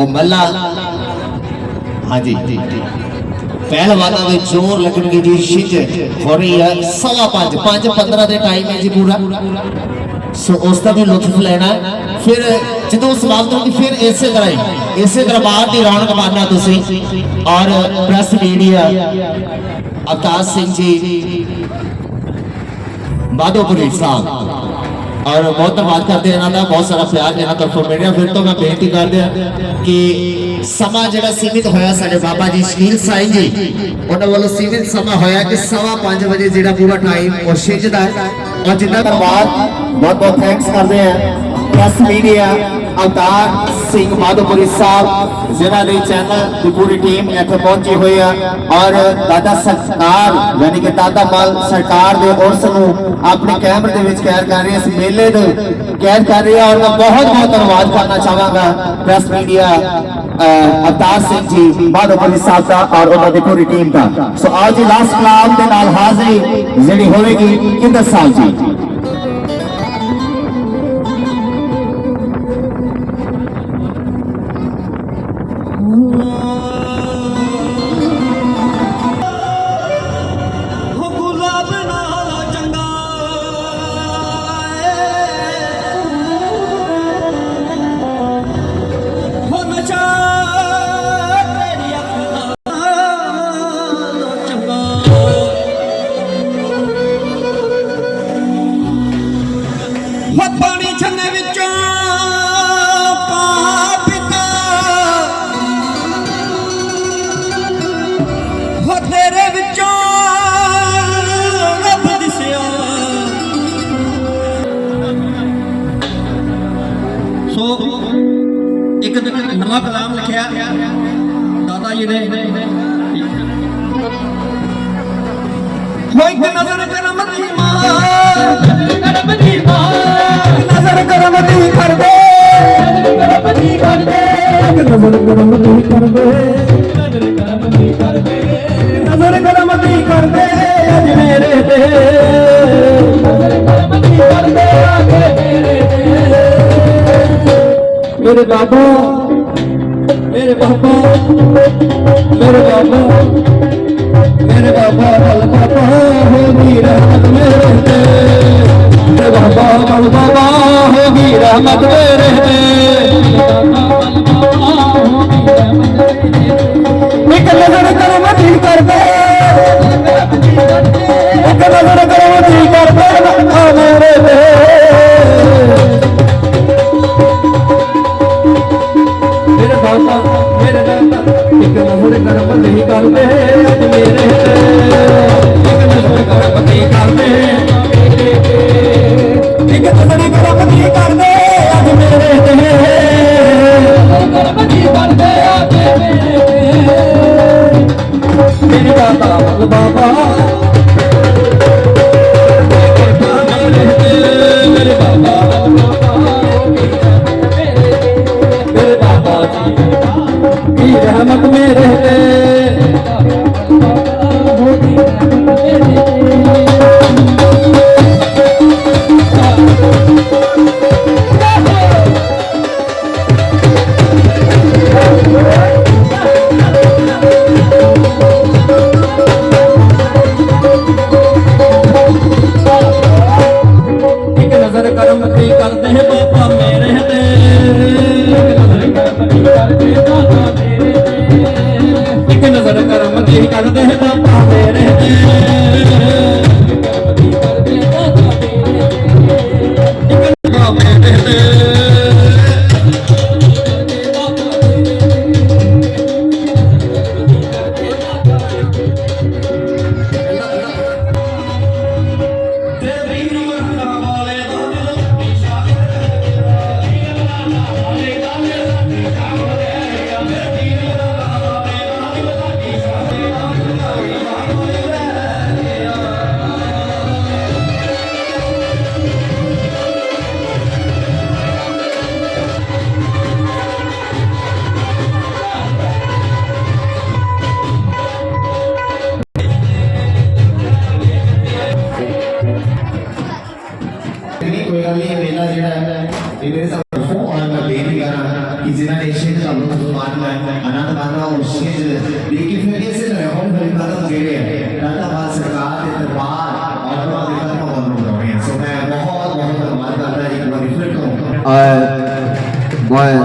ਉਹ ਮੱਲਾ। ਹਾਂਜੀ। ਪਹਿਲਵਾਨਾਂ ਦੇ ਜ਼ੋਰ ਲੱਗਣਗੇ ਜੀ ਛਿੰਝ ਹੋ ਰਹੀ ਹੈ ਸਵਾ ਪੰਜ ਪੰਜ 15 ਦੇ ਟਾਈਮ ਹੈ ਜੀ ਪੂਰਾ। ਸੋ ਉਸ ਦਾ ਵੀ ਲੁਤਫ ਲੈਣਾ ਫਿਰ ਜਦੋਂ ਸਮਾਪਤ ਹੋਗੀ ਫਿਰ ਇਸੇ ਤਰ੍ਹਾਂ ਹੀ, ਇਸੇ ਤਰ੍ਹਾਂ ਦਰਬਾਰ ਦੀ ਰੌਣਕ ਮਾਰਨਾ ਤੁਸੀਂ। ਔਰ ਪ੍ਰੈਸ ਮੀਡੀਆ ਅਵਤਾਰ ਸਿੰਘ ਜੀ, ਮਾਧੋਪੁਰੀ ਸਾਹਿਬ। ਔਰ ਬਹੁਤ ਧੰਨਵਾਦ ਕਰਦੇ ਇਹਨਾਂ ਦਾ, ਬਹੁਤ ਸਾਰਾ ਪਿਆਰ ਇਹਨਾਂ ਤਰਫੋਂ ਮਿਲ ਰਿਹਾ। ਫਿਰ ਤੋਂ ਮੈਂ ਬੇਨਤੀ ਕਰਦੇ ਹਾਂ ਕਿ ਸਮਾਂ ਜਿਹੜਾ ਸੀਮਿਤ ਹੋਇਆ ਸਾਡੇ ਬਾਬਾ ਜੀ ਸ਼ਕੀਲ ਸਾਈਂ ਜੀ, ਉਹਨਾਂ ਵੱਲੋਂ ਸੀਮਿਤ ਸਮਾਂ ਹੋਇਆ ਕਿ ਸਵਾ 5 ਵਜੇ ਜਿਹੜਾ ਪੂਰਾ ਟਾਈਮ ਉਹ ਛਿੰਝਦਾ ਔਰ ਜਿੰਨਾ ਧੰਨਵਾਦ। ਬਹੁਤ ਬਹੁਤ ਥੈਂਕਸ ਕਰਦੇ ਹਾਂ। ਪ੍ਰੈਸ ਮੀਡੀਆ ਅਵਤਾਰ ਸਿੰਘ ਮਾਧੋਪੁਰੀ ਸਾਹਿਬ, ਜਿਨ੍ਹਾਂ ਦੇ ਚੈਨਲ ਦੀ ਪੂਰੀ ਟੀਮ ਇੱਥੇ ਪਹੁੰਚੀ ਹੋਈ ਆ। ਔਰ ਦਾਦਾ ਸਰਕਾਰ, ਯਾਨੀ ਕਿ ਦਾਦਾ ਮਾਲ ਸਰਕਾਰ ਦੇ ਉਰਸ ਨੂੰ ਆਪਣੇ ਕੈਮਰੇ ਦੇ ਵਿੱਚ ਕੈਦ ਕਰ ਰਹੀ ਇਸ ਮੇਲੇ ਦੇ ਕੈਦ ਕਰ ਰਹੀ ਔਰ ਮੈਂ ਬਹੁਤ ਬਹੁਤ ਧੰਨਵਾਦ ਕਰਨਾ ਚਾਹਾਂਗਾ ਪ੍ਰੈਸ ਮੀਡੀਆ ਅਵਤਾਰ ਸਿੰਘ ਜੀ, ਮਾਧੋਪੁਰੀ ਸਾਹਿਬ ਦਾ ਔਰ ਉਹਨਾਂ ਦੀ ਪੂਰੀ ਟੀਮ ਦਾ। ਸੋ ਆਓ ਜੀ ਲਾਸਟ ਕਲਾਮ ਦੇ ਨਾਲ ਹਾਜ਼ਰੀ ਜਿਹੜੀ ਹੋਵੇਗੀ ਇੰਦਰ ਸਾਹਿਬ ਜੀ। ਜੀ ਨੇ ਹੋ ਇੱਕ ਨਜ਼ਰ ਕਰਮ ਦੀ ਮਾਂ। ਕਰਮ ਦੀ ਮਾਂ ਨਜ਼ਰ ਕਰਮ ਦੀ ਕਰ ਦੇ ਕਰਮ ਦੀ ਕਰਦੇ। ਇੱਕ ਨਜ਼ਰ ਕਰਮ ਦੀ ਕਰ ਦੇ ਨਜ਼ਰ ਕਰਮ ਦੀ ਕਰਦੇ। ਨਜ਼ਰ ਕਰਮ ਦੀ ਕਰ ਦੇ ਅੱਜ ਮੇਰੇ ਤੇ ਨਜ਼ਰ ਕਰਮ ਦੀ ਕਰਦੇ। ਆਗੇ ਮੇਰੇ ਤੇ ਮੇਰੇ ਬਾਬਾ ਮੇਰੇ ਬਾਬਾ। ਮੇਰੇ ਬਾਬਾ ਮੇਰੇ ਬਾਬਾ ਬਲ ਬਾਬਾ ਹੋਗੀ ਰਹਿਮਤ ਮੇਰੇ ਤੇ ਮੇਰੇ ਬਾਬਾ ਬਲ ਬਾਬਾ ਹੋਗੀ ਮੇਰੇ ਬਾਬਾ ਮੇਰੇ ਬਾਬਾ ਮੇਰੇ ਬਾਬਾ ਜੀ ਕੀ ਰਹਿਮਤ ਮੇਰੇ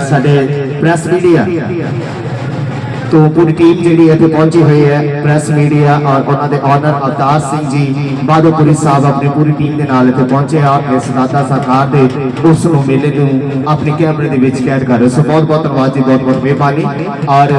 ਸਾਡੇ ਪ੍ਰੈਸ ਮੀਡੀਆ ਤੋਂ ਪੂਰੀ ਟੀਮ ਜਿਹੜੀ ਇੱਥੇ ਪਹੁੰਚੀ ਹੋਈ ਹੈ ਪ੍ਰੈਸ ਮੀਡੀਆ ਔਰ ਉਹਨਾਂ ਦੇ ਆਨਰ ਅਵਤਾਰ ਸਿੰਘ ਜੀ ਬਾਦੋਪੁਰੀ ਸਾਹਿਬ ਆਪਣੀ ਪੂਰੀ ਟੀਮ ਦੇ ਨਾਲ ਇੱਥੇ ਪਹੁੰਚੇ ਆ। ਇਸ ਦਾਤਾ ਸਰਕਾਰ ਦੇ ਉਸ ਨੂੰ ਮੇਲੇ ਨੂੰ ਆਪਣੇ ਕੈਮਰੇ ਦੇ ਵਿੱਚ ਕੈਦ ਕਰ ਰਹੇ ਸੋ ਬਹੁਤ ਬਹੁਤ ਧੰਨਵਾਦ ਜੀ ਬਹੁਤ ਬਹੁਤ ਮਿਹਰਬਾਨੀ। ਔਰ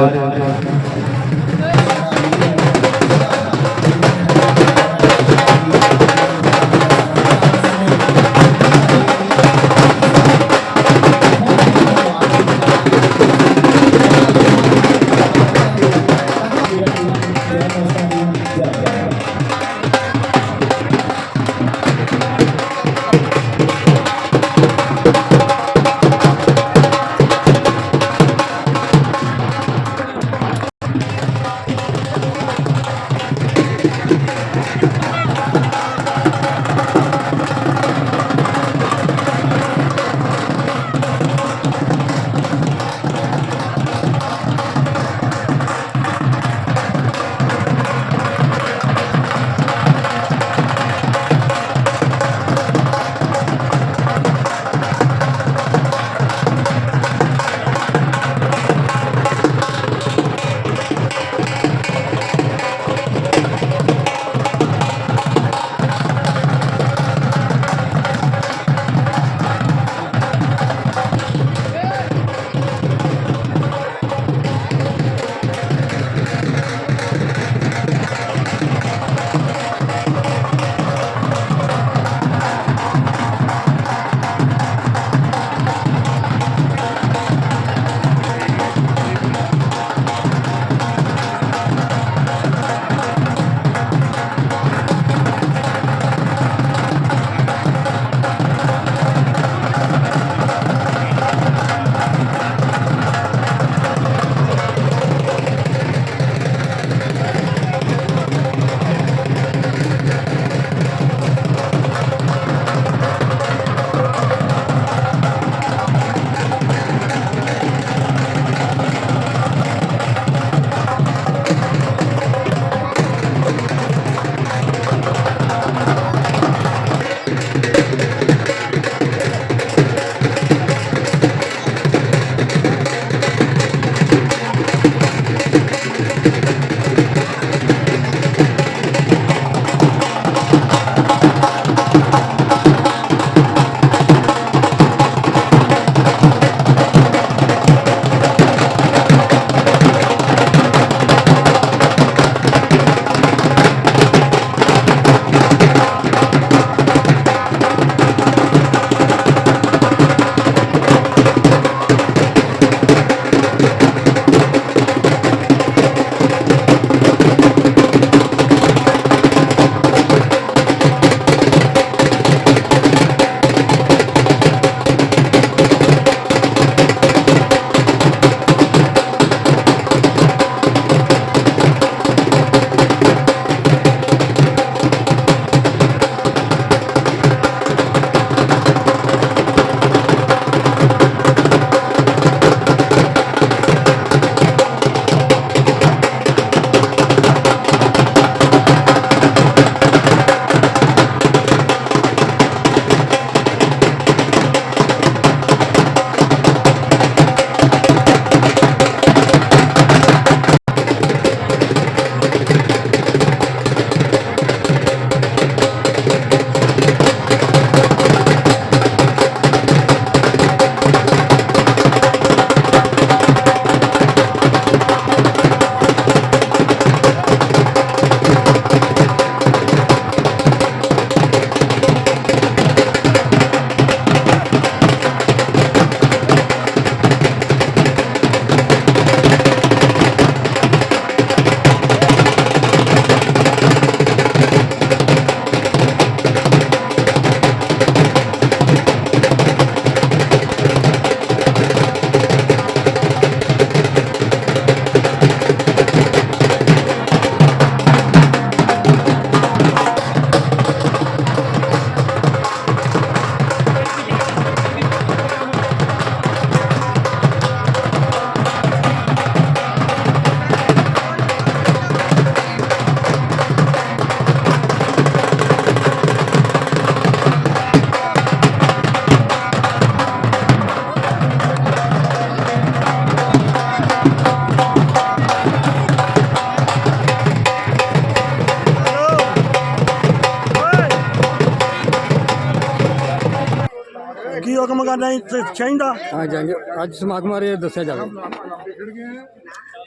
ਦਾ ਨਹੀਂ ਤੇ ਚਾਹੀਦਾ। ਹਾਂ ਜਾਂਗੇ ਅੱਜ ਸਮਾਗਮ ਬਾਰੇ ਦੱਸਿਆ ਜਾਵੇ।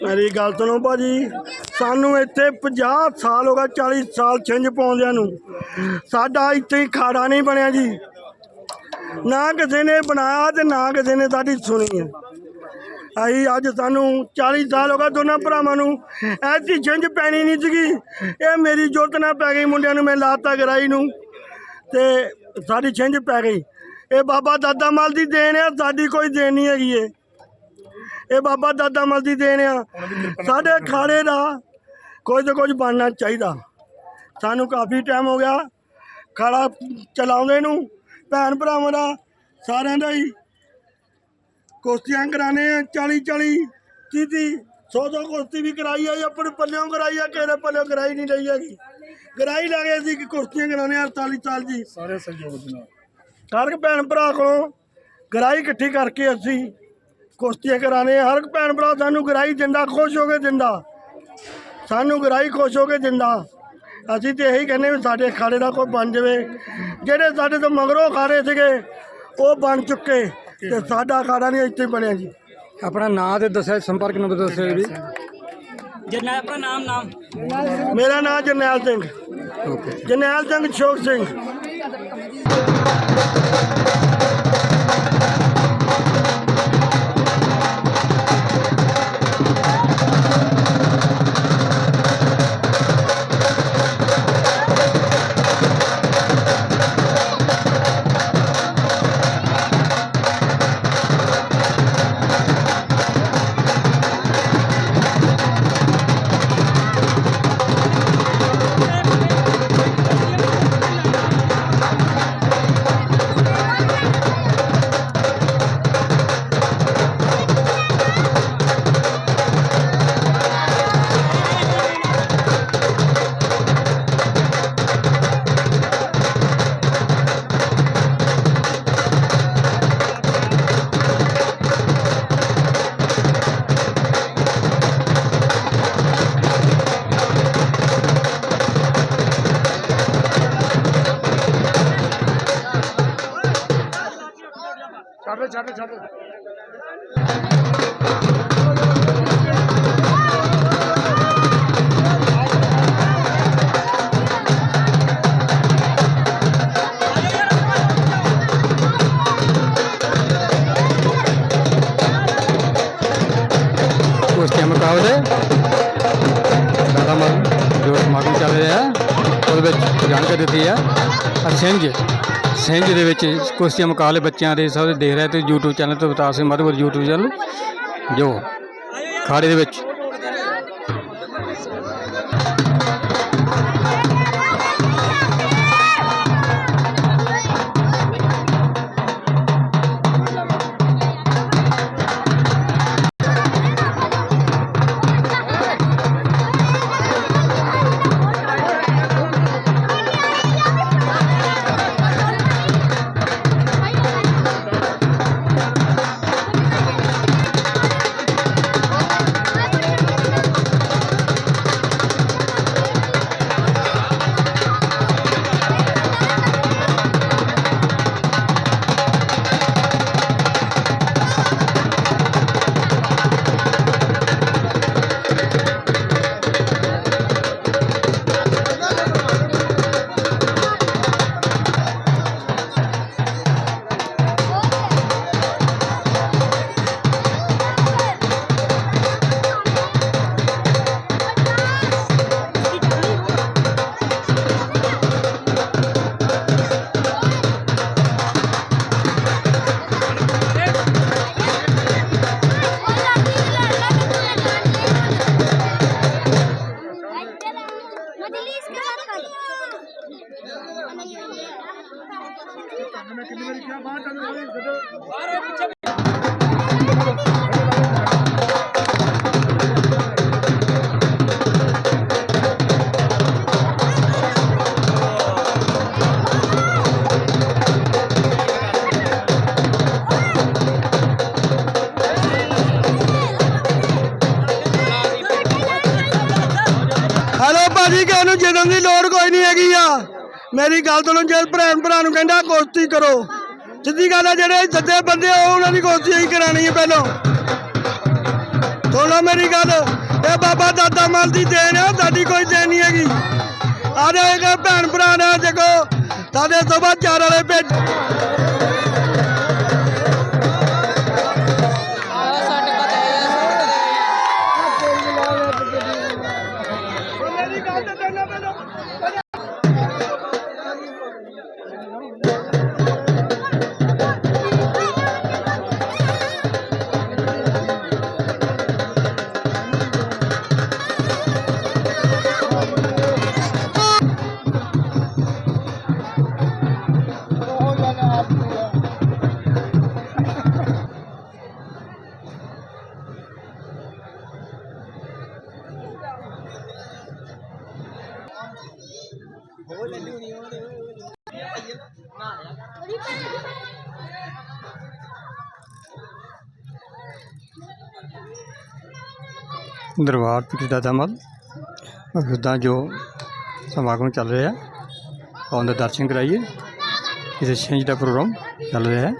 ਮੇਰੀ ਗੱਲ ਸੁਣੋ ਭਾਜੀ ਸਾਨੂੰ ਇੱਥੇ 50 ਸਾਲ ਹੋ ਗਏ 40 ਸਾਲ ਛਿੰਝ ਪਾਉਂਦਿਆਂ ਨੂੰ। ਸਾਡਾ ਇੱਥੇ ਹੀ ਖਾੜਾ ਨਹੀਂ ਬਣਿਆ ਜੀ। ਨਾ ਕਿਸੇ ਨੇ ਬਣਾਇਆ ਤੇ ਨਾ ਕਿਸੇ ਨੇ ਸਾਡੀ ਸੁਣੀ ਹੈ। ਅਸੀਂ ਅੱਜ ਸਾਨੂੰ 40 ਸਾਲ ਹੋ ਗਏ ਦੋਨਾਂ ਭਰਾਵਾਂ ਨੂੰ। ਐਸੀ ਛਿੰਝ ਪੈਣੀ ਨਹੀਂ ਸੀਗੀ। ਇਹ ਮੇਰੀ ਜੁਰਤ ਨਾਲ ਪੈ ਗਈ ਮੁੰਡਿਆਂ ਨੂੰ ਮੈਂ ਲਾਤਾ ਗਰਾਈ ਨੂੰ। ਤੇ ਸਾਡੀ ਛਿੰਝ ਪੈ ਗਈ। ਇਹ ਬਾਬਾ ਦਾਦਾ ਮਲ ਦੀ ਦੇਣ ਆ ਸਾਡੀ ਕੋਈ ਦੇਣ ਨਹੀਂ ਹੈਗੀ ਇਹ। ਇਹ ਬਾਬਾ ਦਾਦਾ ਮਲ ਦੀ ਦੇਣ ਆ। ਸਾਡੇ ਖਾੜੇ ਦਾ ਕੁਝ ਨਾ ਕੁਝ ਬਣਨਾ ਚਾਹੀਦਾ। ਸਾਨੂੰ ਕਾਫੀ ਟਾਈਮ ਹੋ ਗਿਆ। ਖਾੜਾ ਚਲਾਉਂਦੇ ਨੂੰ ਭੈਣ ਭਰਾਵਾਂ ਦਾ ਸਾਰਿਆਂ ਦਾ ਹੀ ਕੁਸ਼ਤੀਆਂ ਕਰਾਣੇ ਆ 40 40 30 30 ਸੌ ਸੌ ਕੁਸ਼ਤੀ ਵੀ ਕਰਾਈ ਆ ਆਪਣੇ ਪੱਲਿਓਂ ਕਰਾਈ ਆ ਕਿਸੇ ਪੱਲਿਓਂ ਕਰਾਈ ਨਹੀਂ ਲਈ ਹੈਗੀ। ਕਰਾਈ ਲੱਗੇ ਸੀ ਕਿ ਕੁਸ਼ਤੀਆਂ ਕਰਾਉਣੇ ਆ 48 ਸਾਲ ਜੀ ਸਾਰੇ ਸਹਿਯੋਗ ਦੇ ਨਾਲ। ਹਰ ਇੱਕ ਭੈਣ ਭਰਾ ਕੋਲੋਂ ਗਰਾਈ ਇਕੱਠੀ ਕਰਕੇ ਅਸੀਂ ਕੁਸ਼ਤੀਆਂ ਕਰਾਣੇ ਹਰ ਇੱਕ ਭੈਣ ਭਰਾ ਸਾਨੂੰ ਗਰਾਈ ਦਿੰਦਾ, ਖੁਸ਼ ਹੋ ਕੇ ਦਿੰਦਾ। ਸਾਨੂੰ ਗਰਾਈ ਖੁਸ਼ ਹੋ ਕੇ ਦਿੰਦਾ। ਅਸੀਂ ਤੇ ਇਹੀ ਕਹਿੰਦੇ ਵੀ ਸਾਡੇ ਖਾੜੇ ਦਾ ਕੋਈ ਬਣ ਜਾਵੇ। ਜਿਹੜੇ ਸਾਡੇ ਤੋਂ ਮਗਰੋਂ ਖਾੜੇ ਸੀਗੇ, ਉਹ ਬਣ ਚੁੱਕੇ। ਤੇ ਸਾਡਾ ਖਾੜਾ ਨਹੀਂ ਇੱਥੇ ਬਣਿਆ ਜੀ। ਆਪਣਾ ਨਾਂ ਤੇ ਦੱਸਿਆ, ਸੰਪਰਕ ਨੰਬਰ ਦੱਸਿਆ ਜੀ। ਜਰਨੈਲ ਆਪਣਾ ਨਾਮ ਨਾਮ। ਮੇਰਾ ਨਾਮ ਜਰਨੈਲ ਸਿੰਘ। ਓਕੇ ਜਰਨੈਲ ਸਿੰਘ ਸ਼ੋਕ ਸਿੰਘ। ਕੁਸ਼ਤੀ ਮੁਕਾਬਲੇ ਦਾਦਾ ਮਲ ਜੋ ਸਮਾਗਮ ਚੱਲ ਰਿਹਾ ਹੈ, ਉਹਦੇ ਵਿੱਚ ਜਾਣਕਾਰੀ ਦਿੱਤੀ ਹੈ ਆ ਸਿੰਝ ਸਿੰਝ ਦੇ ਵਿੱਚ ਕੁਸ਼ਤੀ ਮੁਕਾਬਲੇ ਬੱਚਿਆਂ ਦੇ ਸਭ ਦੇ ਦੇਖ ਰਹੇ ਤੇ YouTube ਚੈਨਲ ਤੋਂ ਬਤਾ ਸੇ ਮਧੂਪੁਰ YouTube ਚੈਨਲ ਜੋ ਖਾੜੇ ਦੇ ਵਿੱਚ ਮੇਰੀ ਗੱਲ ਸੁਣੋ, ਜੇ ਭੈਣ ਭਰਾ ਨੂੰ ਕਹਿੰਦਾ ਕੁਸ਼ਤੀ ਕਰੋ। ਸਿੱਧੀ ਗੱਲ ਹੈ ਜਿਹੜੇ ਜੱਦੇ ਬੰਦੇ ਉਹ ਉਹਨਾਂ ਦੀ ਕੋਸ਼ਤੀ ਹੀ ਕਰਾਣੀ ਹੈ ਪਹਿਲਾਂ। ਸੁਣੋ ਮੇਰੀ ਗੱਲ, ਇਹ ਬਾਬਾ ਦਾਦਾ ਮਲ ਦੀ ਦੇਣ ਹੈ ਸਾਡੀ ਕੋਈ ਦੇਣ ਨਹੀਂ ਹੈਗੀ। ਆ ਭੈਣ ਭਰਾ ਨੇ, ਦੇਖੋ, ਸਾਡੇ ਸਭਾ ਚਾਰ ਵਾਲੇ ਭੇਜ ਦਰਬਾਰ ਪੀਰ ਦਾਦਾ ਮਲ ਜਿੱਦਾਂ ਜੋ ਸਮਾਗਮ ਚੱਲ ਰਿਹਾ ਆਉਣ ਦੇ ਦਰਸ਼ਨ ਕਰਾਈਏ ਕਿਸੇ ਛਿੰਝ ਦਾ ਪ੍ਰੋਗਰਾਮ ਚੱਲ ਰਿਹਾ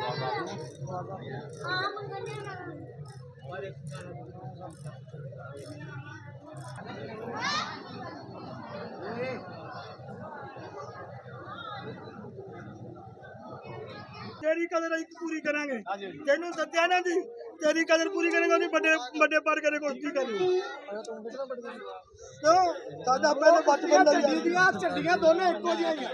ਕਦਰ ਅਸੀਂ ਪੂਰੀ ਕਰਾਂਗੇ। ਤੈਨੂੰ ਸੱਤਿਆ ਨਾ ਜੀ ਤੇਰੀ ਕਦਰ ਪੂਰੀ ਕਰਾਂਗੇ ਉਹਦੀ ਵੱਡੇ ਵੱਡੇ ਪਰ ਕਰੇ ਕੁਸ਼ਤੀ ਕਰੀ ਕਿਉਂ? ਸਾਡਾ ਪਹਿਲੇ ਬਚਪਨ ਦਾ ਝੰਡੀ ਦੀਆਂ ਝੰਡੀਆਂ ਦੋਨੇ ਇੱਕੋ ਜਿਹੀਆਂ ਹੀ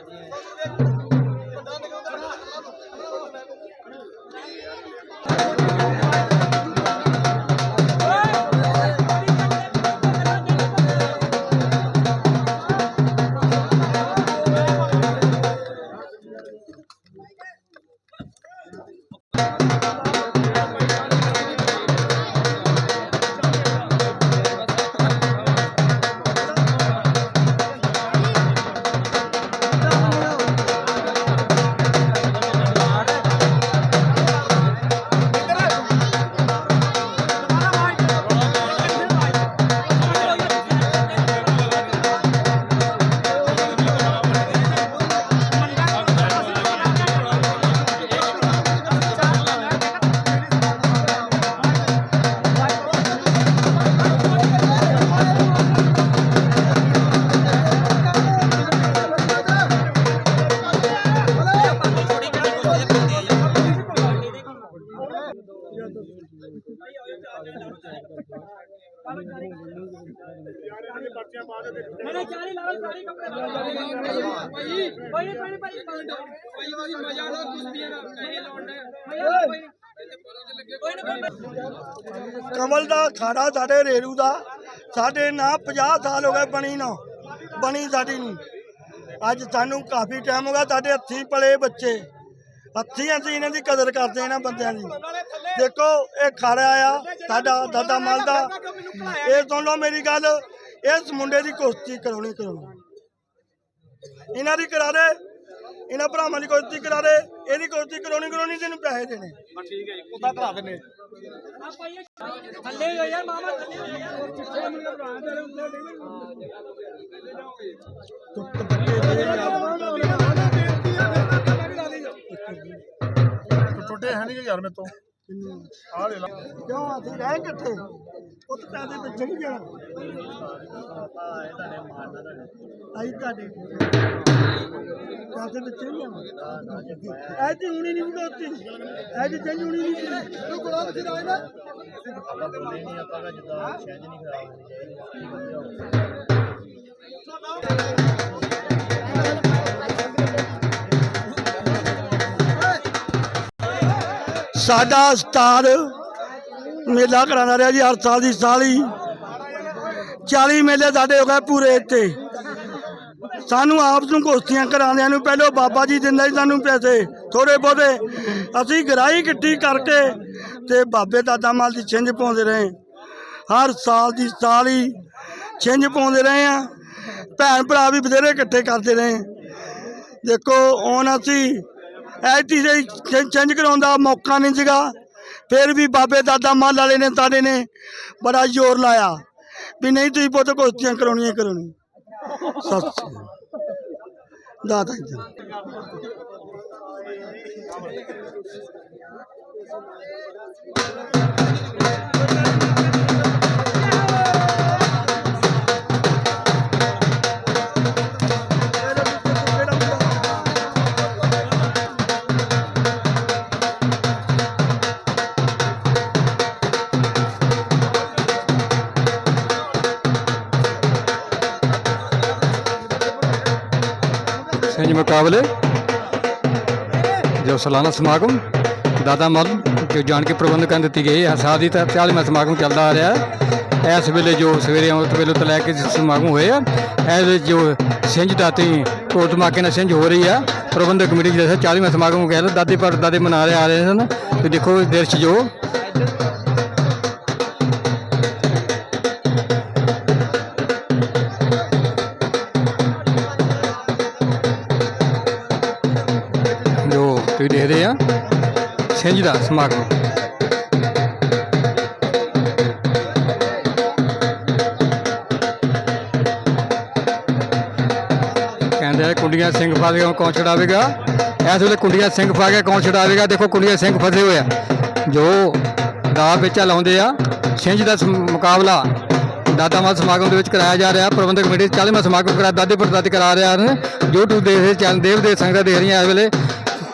मैंने चारी लाल सारी कपड़े भाई भाई भाई भाई भाई वाली मजा आ रहा कुश्ती ना नहीं लौंडे कोई ना ਕਮਲ ਦਾ ਖਾੜਾ ਸਾਡੇ ਰੇਰੂ ਦਾ ਸਾਡੇ ਨਾ 50 ਸਾਲ ਹੋ ਗਏ ਬਣੀ ਨਾ ਬਣੀ ਸਾਡੀ ਨੂੰ ਅੱਜ ਸਾਨੂੰ ਕਾਫੀ ਟਾਈਮ ਹੋ ਗਿਆ ਸਾਡੇ ਹੱਥੀਂ ਪਲੇ ਬੱਚੇ ਹੱਥੀਂ ਅਸੀਂ ਇਹਨਾਂ ਦੀ ਕਦਰ ਕਰਦੇ ਇਹਨਾਂ ਬੰਦਿਆਂ ਦੀ ਦੇਖੋ ਇਹ ਖਾੜਾ ਆ ਸਾਡਾ ਦਾਦਾ ਮਲ ਦਾ ਇਹ ਸੁਣ ਲਓ ਮੇਰੀ ਗੱਲ ਇਸ ਮੁੰਡੇ ਦੀ ਕੁਸ਼ਤੀ ਕਰਾਉਣੀ ਕਰਾਉਣੀ। ਇਹਨਾਂ ਦੀ ਕਰਾ ਦੇ। ਇਹਨਾਂ ਭਰਾਵਾਂ ਦੀ ਕੁਸ਼ਤੀ ਕਰਾ ਦੇ। ਇਹਦੀ ਕੁਸ਼ਤੀ ਕਰਾਉਣੀ ਕਰਾਉਣੀ ਤੈਨੂੰ ਪੈਸੇ ਦੇਣੇ। ਠੀਕ ਹੈ ਜੀ ਕੁੱਤਾ ਯਾਰ ਮੇਰੇ ਤੋਂ। ਕਿਉਂ ਅਸੀਂ ਰਹਿ ਕਿੱਥੇ? ਉਹ ਤਾਂ ਪੈਸੇ ਵਿੱਚ ਨਹੀਂ ਜਾਣਾ। ਆਈ ਤੁਹਾਡੇ ਪੈਸੇ ਵਿੱਚ ਨਹੀਂ ਜਾਣਾ। ਐ ਤੇ ਹੁਣੀ ਨਹੀਂ ਬਦੋਤੀ ਐ ਤੇ ਚੰਜ ਹੁਣੀ ਨਹੀਂ ਤੂੰ ਕੋਲੋਂ ਕਿੱਥੇ ਆਇਆ ਨਾ ਸਾਡਾ ਉਸਤਾਦ ਮੇਲਾ ਕਰਾਉਂਦਾ ਰਿਹਾ ਜੀ, ਹਰ ਸਾਲ ਦੀ ਸਾਲੀ। 40 ਮੇਲੇ ਸਾਡੇ ਹੋ ਗਏ ਪੂਰੇ ਇੱਥੇ। ਸਾਨੂੰ ਆਪ ਨੂੰ ਕੁਸ਼ਤੀਆਂ ਕਰਾਉਂਦਿਆਂ ਨੂੰ ਪਹਿਲਾਂ ਬਾਬਾ ਜੀ ਦਿੰਦਾ ਸੀ ਸਾਨੂੰ ਪੈਸੇ ਥੋੜੇ ਬਹੁਤੇ। ਅਸੀਂ ਗਰਾਈ ਇਕੱਠੀ ਕਰਕੇ ਤੇ ਬਾਬੇ ਦਾਦਾ ਮਾਲ ਦੀ ਛਿੰਝ ਪਾਉਂਦੇ ਰਹੇ। ਹਰ ਸਾਲ ਦੀ ਸਾਲੀ ਛਿੰਝ ਪਾਉਂਦੇ ਰਹੇ ਆ। ਭੈਣ ਭਰਾ ਵੀ ਬਥੇਰੇ ਇਕੱਠੇ ਕਰਦੇ ਰਹੇ। ਦੇਖੋ, ਹੁਣ ਅਸੀਂ ਐਤੀ ਦੇ ਚੇਂਜ ਕਰਾਉਣ ਦਾ ਮੌਕਾ ਨਹੀਂ ਸੀਗਾ। ਫਿਰ ਵੀ ਬਾਬੇ ਦਾਦਾ ਮੱਲ ਵਾਲੇ ਨੇ, ਤਾਰੇ ਨੇ ਬੜਾ ਜ਼ੋਰ ਲਾਇਆ ਵੀ ਨਹੀਂ ਤੁਸੀਂ ਪੁੱਤ ਕੁਸ਼ਤੀਆਂ ਕਰਾਉਣੀਆਂ ਕਰਾਉਣੀ ਕਰਾਉਣੀਆਂ। ਸਤਿ ਸ੍ਰੀ ਅਕਾਲ। ਦਾਦਾ ਮੁਕਾਬਲੇ। ਜੋ ਸਾਲਾਨਾ ਸਮਾਗਮ ਦਾਦਾ ਮਲ ਜੋ ਜਾਣ ਕੇ ਪ੍ਰਬੰਧਕਾਂ ਦਿੱਤੀ ਗਈ ਹੈ ਸਾਲ ਦੀ ਤਾਂ 40ਵਾਂ ਸਮਾਗਮ ਚੱਲਦਾ ਆ ਰਿਹਾ ਹੈ। ਇਸ ਵੇਲੇ ਜੋ ਸਵੇਰੇ ਅੰਮ੍ਰਿਤ ਵੇਲੇ ਤੋਂ ਲੈ ਕੇ ਸਮਾਗਮ ਹੋਏ ਆ, ਇਸ ਵੇਲੇ ਜੋ ਸਿੰਝ ਦਾਤੀ ਢੋਲ ਧਮਾਕੇ ਨਾਲ ਸਿੰਝ ਹੋ ਰਹੀ ਆ, ਪ੍ਰਬੰਧਕ ਕਮੇਟੀ ਜਿਹੜਾ 40ਵਾਂ ਸਮਾਗਮ ਕਹਿ ਰਿਹਾ ਦਾਦੇ ਪਰ ਦਾਦੇ ਮਨਾ ਰਹੇ ਆ ਰਹੇ ਸਨ। ਤੇ ਦੇਖੋ ਇਸ ਦ੍ਰਿਸ਼ ਜੋ ਸਿੰਝ ਦਾ ਸਮਾਗਮ ਕਹਿੰਦੇ ਕੁੰਡੀਆਂ ਸਿੰਘ ਫਸ ਗਏ ਕੌਣ ਛਡਾਵੇਗਾ? ਇਸ ਵੇਲੇ ਕੁੰਡੀਆਂ ਸਿੰਘ ਫਸ ਗਏ ਕੌਣ ਛਡਾਵੇਗਾ? ਦੇਖੋ ਕੁੰਡੀਆਂ ਸਿੰਘ ਫਸੇ ਹੋਏ ਆ। ਜੋ ਦਾ ਵਿੱਚ ਲਾਉਂਦੇ ਆ ਸਿੰਝ ਦਾ ਮੁਕਾਬਲਾ ਦਾਦਾ ਮਾਲ ਸਮਾਗਮ ਦੇ ਵਿੱਚ ਕਰਾਇਆ ਜਾ ਰਿਹਾ। ਪ੍ਰਬੰਧਕ ਕਮੇਟੀ 40ਵਾਂ ਸਮਾਗਮ ਕਰਾ ਦਾਦੇ ਪੜਦਾਦੇ ਕਰਾ ਰਿਹਾ ਹਨ। YouTube ਦੇ ਇਹ ਚੈਨਲ ਦੇਵ ਦੇ ਸੰਗਤਾਂ ਦੇਖ ਰਹੀਆਂ ਇਸ ਵੇਲੇ।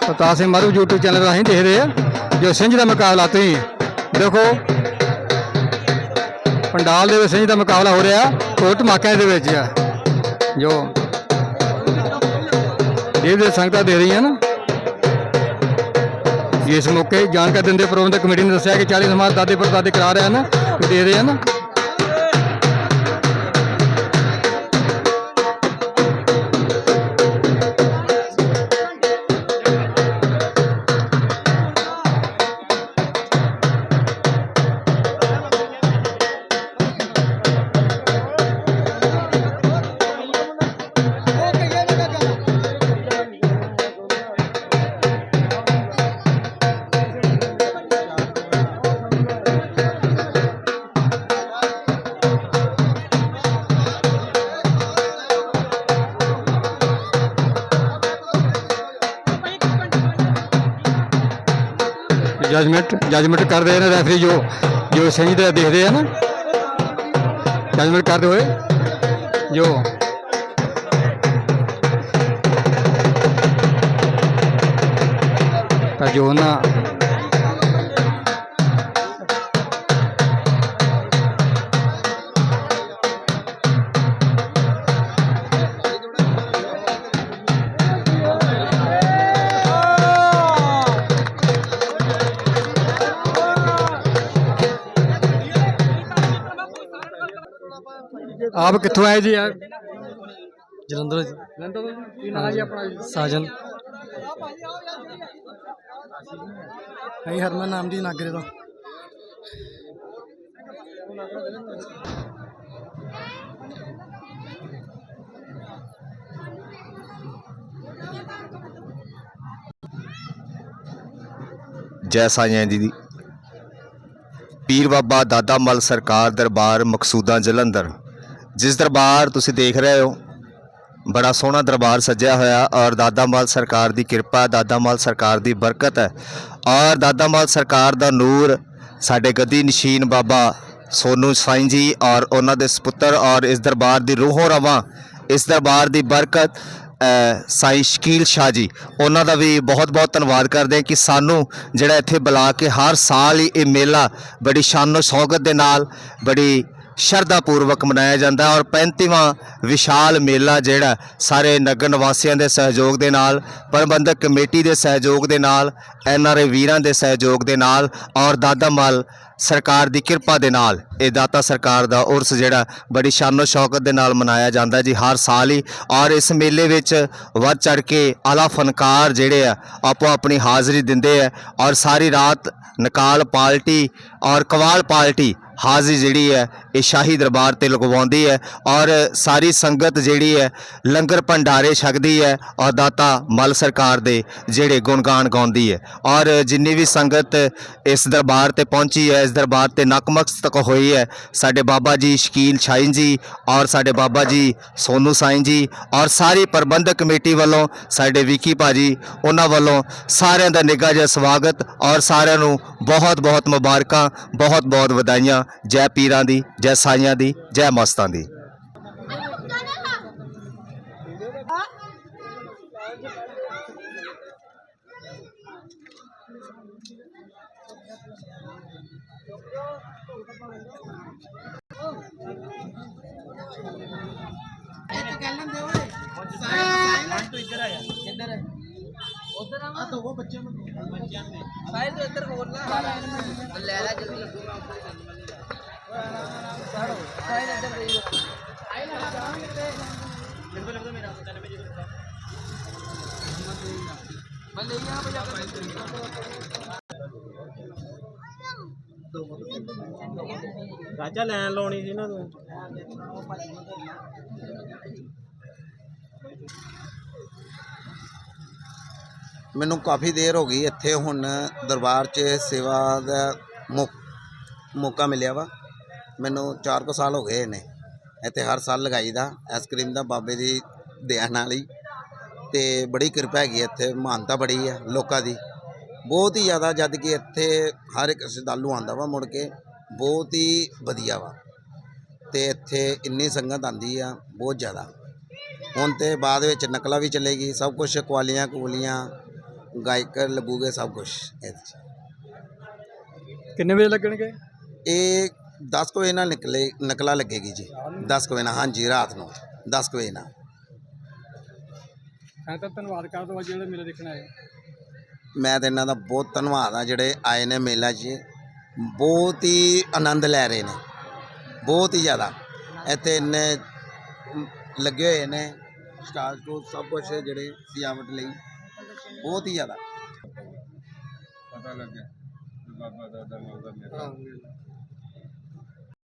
ਪ੍ਰਤਾਪ ਸਿੰਘ ਮਾਰੂ YouTube ਚੈਨਲ ਰਾਹੀਂ ਦੇਖ ਰਹੇ ਆ, ਜੋ ਸਿੰਝ ਦਾ ਮੁਕਾਬਲਾ ਤੁਸੀਂ ਦੇਖੋ। ਪੰਡਾਲ ਦੇ ਵਿੱਚ ਸਿੰਝ ਦਾ ਮੁਕਾਬਲਾ ਹੋ ਰਿਹਾ ਕੋਟ ਧਮਾਕਿਆਂ ਦੇ ਵਿੱਚ ਆ, ਜੋ ਦੇਵ ਦੇ ਸੰਗਤਾਂ ਦੇ ਰਹੀਆਂ ਨਾ। ਇਸ ਮੌਕੇ ਜਾਣਕਾਰੀ ਦਿੰਦੇ ਪ੍ਰਬੰਧਕ ਕਮੇਟੀ ਨੇ ਦੱਸਿਆ ਕਿ 40 ਸਮਾਜ ਦਾਦੇ ਪੜਦਾਦੇ ਕਰਾ ਰਹੇ ਹਨ, ਦੇ ਰਹੇ ਹਨ। ਜਜਮੈਂਟ ਜਜਮੈਂਟ ਕਰਦੇ ਨੇ ਰੈਫਰੀ ਜੋ ਜੋ ਸਹੀ ਦਾ ਦੇਖਦੇ ਆ ਨਾ। ਜਜਮੈਂਟ ਕਰਦੇ ਹੋਏ, ਜੋ। ਤਾਂ ਜੋ ਨਾ ਆਪ ਕਿੱਥੋਂ ਆਏ ਜੀ ਯਾਰ? ਜਲੰਧਰ ਜੀ। ਜਲੰਧਰ ਤੋਂ ਕੀ ਨਾਮ ਜੀ ਆਪਣਾ ਜੀ? ਸਾਜਨ। ਅਸੀਂ ਹਰਮਨ ਨਾਮ ਦੀ ਨਾਗਰੇ ਤੋਂ। ਜੈ ਸਾਈਆਂ ਜੀ ਦੀ। ਪੀਰ ਬਾਬਾ ਦਾਦਾ ਮਲ ਸਰਕਾਰ ਦਰਬਾਰ ਮਕਸੂਦਾਂ ਜਲੰਧਰ। ਜਿਸ ਦਰਬਾਰ ਤੁਸੀਂ ਦੇਖ ਰਹੇ ਹੋ ਬੜਾ ਸੋਹਣਾ ਦਰਬਾਰ ਸੱਜਿਆ ਹੋਇਆ ਔਰ ਦਾਦਾ ਮਾਲ ਸਰਕਾਰ ਦੀ ਕਿਰਪਾ ਦਾਦਾ ਮਾਲ ਸਰਕਾਰ ਦੀ ਬਰਕਤ ਹੈ। ਔਰ ਦਾਦਾ ਮਾਲ ਸਰਕਾਰ ਦਾ ਨੂਰ ਸਾਡੇ ਗੱਦੀ ਨਸ਼ੀਨ ਬਾਬਾ ਸੋਨੂ ਸਾਈਂ ਜੀ ਔਰ ਉਹਨਾਂ ਦੇ ਸੁਪੁੱਤਰ ਔਰ ਇਸ ਦਰਬਾਰ ਦੀ ਰੂਹੋਂ ਰਵਾਂ ਇਸ ਦਰਬਾਰ ਦੀ ਬਰਕਤ ਅ, ਸਾਈਂ ਸ਼ਕੀਲ ਸ਼ਾਹ ਜੀ ਉਹਨਾਂ ਦਾ ਵੀ ਬਹੁਤ-ਬਹੁਤ ਧੰਨਵਾਦ ਕਰਦੇ ਹਾਂ ਕਿ ਸਾਨੂੰ ਜਿਹੜਾ ਇੱਥੇ ਬੁਲਾ ਕੇ ਹਰ ਸਾਲ ਹੀ ਇਹ ਮੇਲਾ ਬੜੀ ਸ਼ਾਨੋ ਸ਼ੌਕਤ ਦੇ ਨਾਲ ਬੜੀ ਸ਼ਰਧਾ ਪੂਰਵਕ ਮਨਾਇਆ ਜਾਂਦਾ ਔਰ 35ਵਾਂ ਵਿਸ਼ਾਲ ਮੇਲਾ ਜਿਹੜਾ ਸਾਰੇ ਨਗਰ ਨਿਵਾਸੀਆਂ ਦੇ ਸਹਿਯੋਗ ਦੇ ਨਾਲ, ਪ੍ਰਬੰਧਕ ਕਮੇਟੀ ਦੇ ਸਹਿਯੋਗ ਦੇ ਨਾਲ ਐਨਆਰਏ ਵੀਰਾਂ ਦੇ ਸਹਿਯੋਗ ਦੇ ਨਾਲ ਔਰ ਦਾਦਾ ਮਲ ਸਰਕਾਰ ਦੀ ਕਿਰਪਾ ਦੇ ਨਾਲ ਇਹ ਦਾਤਾ ਸਰਕਾਰ ਦਾ ਉਰਸ ਜਿਹੜਾ ਬੜੀ ਸ਼ਾਨੋ ਸ਼ੌਕਤ ਦੇ ਨਾਲ ਮਨਾਇਆ ਜਾਂਦਾ ਜੀ ਹਰ ਸਾਲ ਹੀ। ਔਰ ਇਸ ਮੇਲੇ ਵਿੱਚ ਵੱਧ ਚੜ ਕੇ ਆਲਾ ਫਨਕਾਰ ਜਿਹੜੇ ਆ, ਆਪੋ ਆਪਣੀ ਹਾਜ਼ਰੀ ਦਿੰਦੇ ਆ। ਔਰ ਸਾਰੀ ਰਾਤ ਨਕਾਲ ਪਾਰਟੀ ਔਰ ਕਵਾਲ ਪਾਰਟੀ ਹਾਜ਼ਰੀ ਜਿਹੜੀ ਹੈ ਇਹ ਸ਼ਾਹੀ ਦਰਬਾਰ ਤੇ ਲਗਵਾਉਂਦੀ ਹੈ ਔਰ ਸਾਰੀ ਸੰਗਤ ਜਿਹੜੀ ਹੈ ਲੰਗਰ ਭੰਡਾਰੇ ਛਕਦੀ ਹੈ ਔਰ ਦਾਤਾ ਮਲ ਸਰਕਾਰ ਦੇ ਜਿਹੜੇ ਗੁਣਗਾਨ ਗਾਉਂਦੀ ਹੈ ਔਰ ਜਿੰਨੀ ਵੀ ਸੰਗਤ ਇਸ ਦਰਬਾਰ ਤੇ ਪਹੁੰਚੀ ਹੈ ਇਸ ਇਸ ਦਰਬਾਰ ਤੇ ਨਕਮਸਤਕ ਹੋਈ ਹੈ। ਸਾਡੇ ਬਾਬਾ ਜੀ ਸ਼ਕੀਲ ਸ਼ਾਹੀਨ ਜੀ ਔਰ ਸਾਡੇ ਬਾਬਾ ਜੀ ਸੋਨੂ ਸਾਈਨ ਜੀ ਔਰ ਸਾਰੀ ਪ੍ਰਬੰਧਕ ਕਮੇਟੀ ਵੱਲੋਂ ਸਾਡੇ ਵਿਕੀ ਭਾਜੀ, ਉਹਨਾਂ ਵੱਲੋਂ ਸਾਰਿਆਂ ਦਾ ਨਿੱਘਾ ਜਿਹਾ ਸਵਾਗਤ ਔਰ ਸਾਰਿਆਂ ਨੂੰ ਬਹੁਤ ਬਹੁਤ ਮੁਬਾਰਕਾਂ, ਬਹੁਤ ਬਹੁਤ ਵਧਾਈਆਂ। ਜੈ ਪੀਰਾਂ ਦੀ, ਜੈ ਸਾਈਆਂ ਦੀ, ਜੈ ਮਸਤਾਂ ਦੀ। ਇਹ ਕਹਿ ਲੈਂਦੇ ਓਏ ਸਾਇਲ ਤੂੰ ਇੱਧਰ ਆ ਯਾਰ ਇੱਧਰ ਆ ਉਧਰ ਆ ਤਾਂ ਉਹ ਬੱਚਿਆਂ ਨੂੰ ਬੱਚਿਆਂ ਨੂੰ ਸਾਇਲ ਤੂੰ ਇੱਧਰ ਬੋਲ ਨਾ ਲੈ ਲੈ ਜਲਦੀ ਲੱਗੂ ਮੈਂ ਉੱਪਰ ਗੱਲ ਮੰਨ ਲੈ ਸਾਇਲ ਇੱਧਰ ਰਹੀ ਸਾਇਲ ਆ ਜਾ ਲੱਗਦਾ ਮੇਰਾ ਚੱਲ ਮੈਂ ਜਦੋਂ ਮੈਂ ਲੈ ਆ ਬਜਾ ਕੇ। ਰਾਜਾ ਲੈਣ ਲਾਉਣੀ ਸੀ ਨਾ। ਤੂੰ ਮੈਨੂੰ ਕਾਫੀ ਦੇਰ ਹੋ ਗਈ ਇੱਥੇ ਹੁਣ ਦਰਬਾਰ 'ਚ ਸੇਵਾ ਦਾ ਮੌਕਾ ਮਿਲਿਆ ਵਾ। ਮੈਨੂੰ 4 ਕੁ ਸਾਲ ਹੋ ਗਏ ਨੇ ਇੱਥੇ ਹਰ ਸਾਲ ਲਗਾਈਦਾ ਆਈਸਕ੍ਰੀਮ ਦਾ ਬਾਬੇ ਦੀ ਦੇਣ ਨਾਲ ਹੀ। ਤੇ ਬੜੀ ਕਿਰਪਾ ਹੈਗੀ ਇੱਥੇ, ਮਹਾਨਤਾ ਬੜੀ ਹੈ ਲੋਕਾਂ ਦੀ। ਬਹੁਤ ਹੀ ਜ਼ਿਆਦਾ ਜਦ ਕਿ ਇੱਥੇ ਹਰ ਇੱਕ ਸ਼ਰਧਾਲੂ ਆਂਦਾ ਵਾ ਮੁੜ ਕੇ। ਬਹੁਤ ਹੀ ਵਧੀਆ ਵਾ। ਤੇ ਇੱਥੇ ਇੰਨੀ ਸੰਗਤ ਆਂਦੀ ਆ ਬਹੁਤ ਜ਼ਿਆਦਾ। ਹੁਣ ਤੇ ਬਾਅਦ ਵਿੱਚ ਨਕਲਾਂ ਵੀ ਚੱਲੇਗੀ ਸਭ ਕੁਝ ਕੁਆਲੀਆਂ ਕੁਲੀਆਂ ਗਾਇਕ ਲੱਗੂਗੇ ਸਭ ਕੁਝ ਇਹਦੇ 'ਚ। ਕਿੰਨੇ ਵਜੇ ਲੱਗਣਗੇ? ਇਹ 10 ਕੁ ਵਜੇ ਨਾਲ ਨਿਕਲੇ ਨਕਲਾ ਲੱਗੇਗੀ ਜੀ। 10 ਕੁ ਵਜੇ ਨਾਲ ਹਾਂਜੀ ਰਾਤ ਨੂੰ 10 ਕੁ ਵਜੇ ਨਾਲ। ਮੈਂ ਤਾਂ ਧੰਨਵਾਦ ਕਰਦਾ ਜਿਹੜੇ ਮੇਲੇ ਦੇਖਣ ਆਏ। ਮੈਂ ਤੇ ਇਹਨਾਂ ਦਾ ਬਹੁਤ ਧੰਨਵਾਦ ਆ ਜਿਹੜੇ ਆਏ ਨੇ ਮੇਲਾ 'ਚ ਬਹੁਤ ਹੀ ਆਨੰਦ ਲੈ ਰਹੇ ਨੇ। ਬਹੁਤ ਹੀ ਜ਼ਿਆਦਾ। ਇੱਥੇ ਇੰਨੇ ਲੱਗੇ ਹੋਏ ਨੇ। ਸਟਾਰ ਸਟੂਰ ਸਭ ਕੁਝ ਜਿਹੜੇ ਸਜਾਵਟ ਲਈ। ਬਹੁਤ ਹੀ ਜ਼ਿਆਦਾ। ਪਤਾ ਲੱਗਿਆ। ਬਾਬਾ ਦਾਦਾ ਮੌਲਾ ਮੇਰਾ